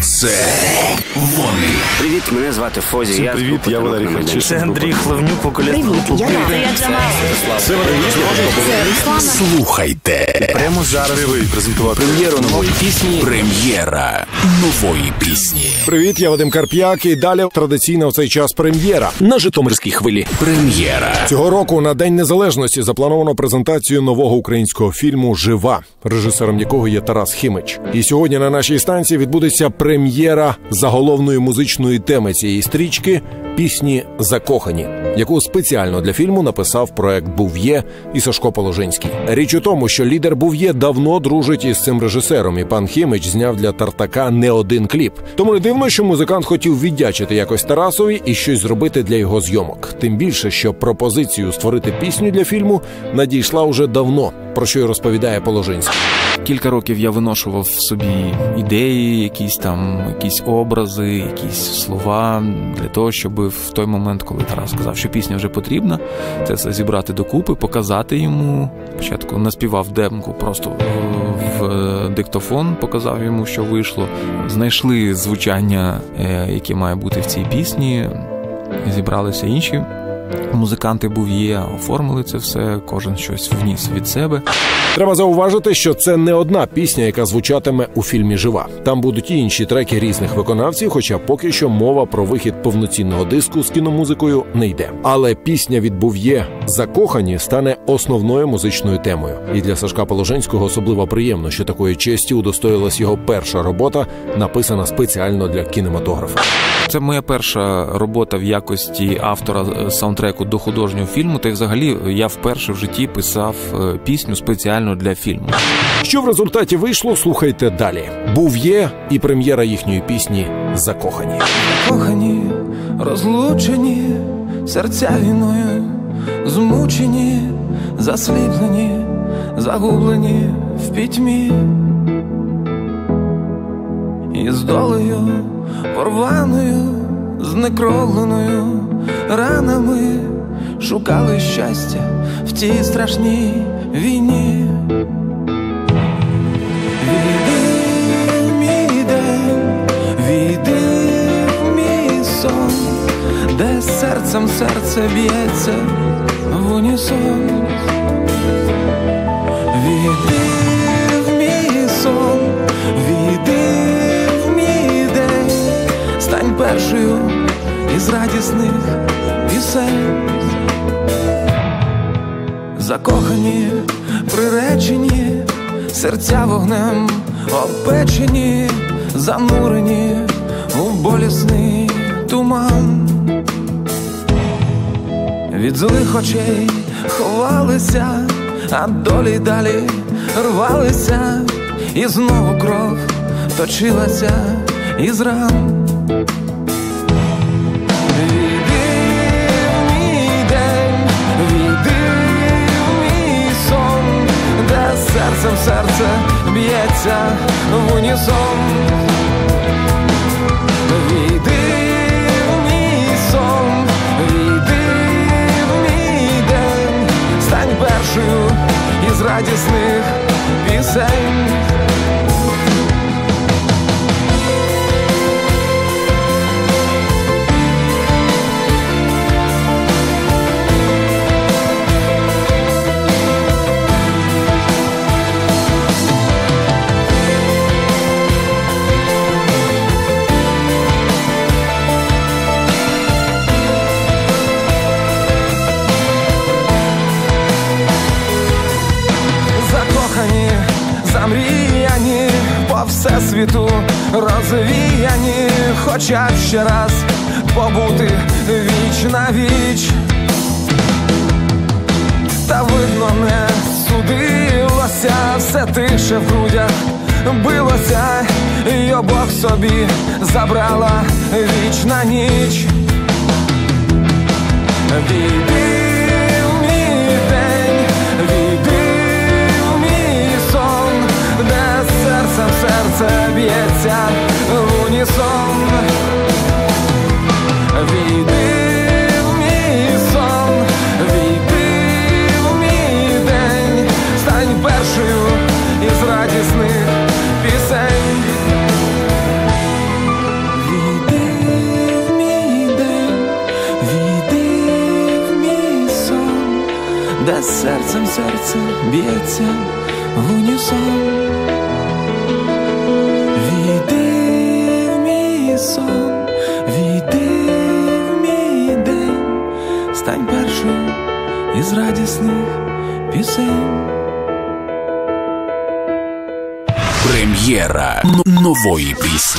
Це вони. Привіт, мене звати Фозі. Всім я привіт, я Валерій Харчишин. Це Андрій Хлевнюк, поколяд групу. Я Це Слухайте. Прямо зараз Привий презентувати прем'єру нової пісні. Прем'єра нової пісні. Привіт, я Вадим Карп'як. І далі традиційно в цей час прем'єра. На Житомирській хвилі. Прем'єра. Цього року на День Незалежності заплановано презентацію нового українського фільму Жива, режисером якого є Тарас Хімич. І сьогодні на нашій станції відбудеться прем'єра заголовної музичної теми цієї стрічки пісні Закохані, яку спеціально для фільму написав проект Був'є і Сашко Положинський. Річ у тому, що лідер Був'є давно дружить із цим режисером, і пан Хімич зняв для Тартака не один кліп. Тому не дивно, що музикант хотів віддячити якось Тарасові і щось зробити для його зйомок. Тим більше, що пропозицію створити пісню для фільму надійшла уже давно, про що й розповідає Положинський. Кілька років я виношував в собі ідеї, якісь там якісь образи, якісь слова для того, щоб в той момент, коли Тарас сказав, що пісня вже потрібна, це все зібрати докупи, показати йому. Спочатку наспівав демку просто в, в диктофон, показав йому, що вийшло. Знайшли звучання, е, яке має бути в цій пісні. Зібралися інші. Музиканти був є, оформили це все, кожен щось вніс від себе. Треба зауважити, що це не одна пісня, яка звучатиме у фільмі Жива. Там будуть і інші треки різних виконавців, хоча поки що мова про вихід повноцінного диску з кіномузикою не йде. Але пісня від Був'є Закохані стане основною музичною темою. І для Сашка Положенського особливо приємно, що такої честі удостоїлась його перша робота, написана спеціально для кінематографа. Це моя перша робота в якості автора е, саундтреку до художнього фільму. Та й взагалі я вперше в житті писав е, пісню спеціально для фільму. Що в результаті вийшло, слухайте далі. Був'є і прем'єра їхньої пісні Закохані. Кохані, розлучені, серця війною, змучені, засліплені, загублені в пітьмі. І з долею порваною, знекровленою ранами шукали щастя в тій страшній війні. Війди мій день, війди мій сон, де серцем серце б'ється в унісон. Війди в мій сон, війди в мій день, стань першою із радісних пісень. Закохані, приречені, серця вогнем опечені, занурені у болісний туман. Від злих очей ховалися, а долі далі рвалися, і знову кров точилася із ран. серцем серце б'ється в унісон. Війди в мій сон, війди в мій день, стань першою із радісних пісень. Всесвіту розвіяні, хоча б ще раз побути віч на віч. Та видно не судилося, все тише в грудях билося, і обох собі забрала вічна ніч. Війди серцем серце б'ється в унісон. Війди в мій сон, війди в мій день, стань першою із радісних пісень. Прем'єра нової пісні.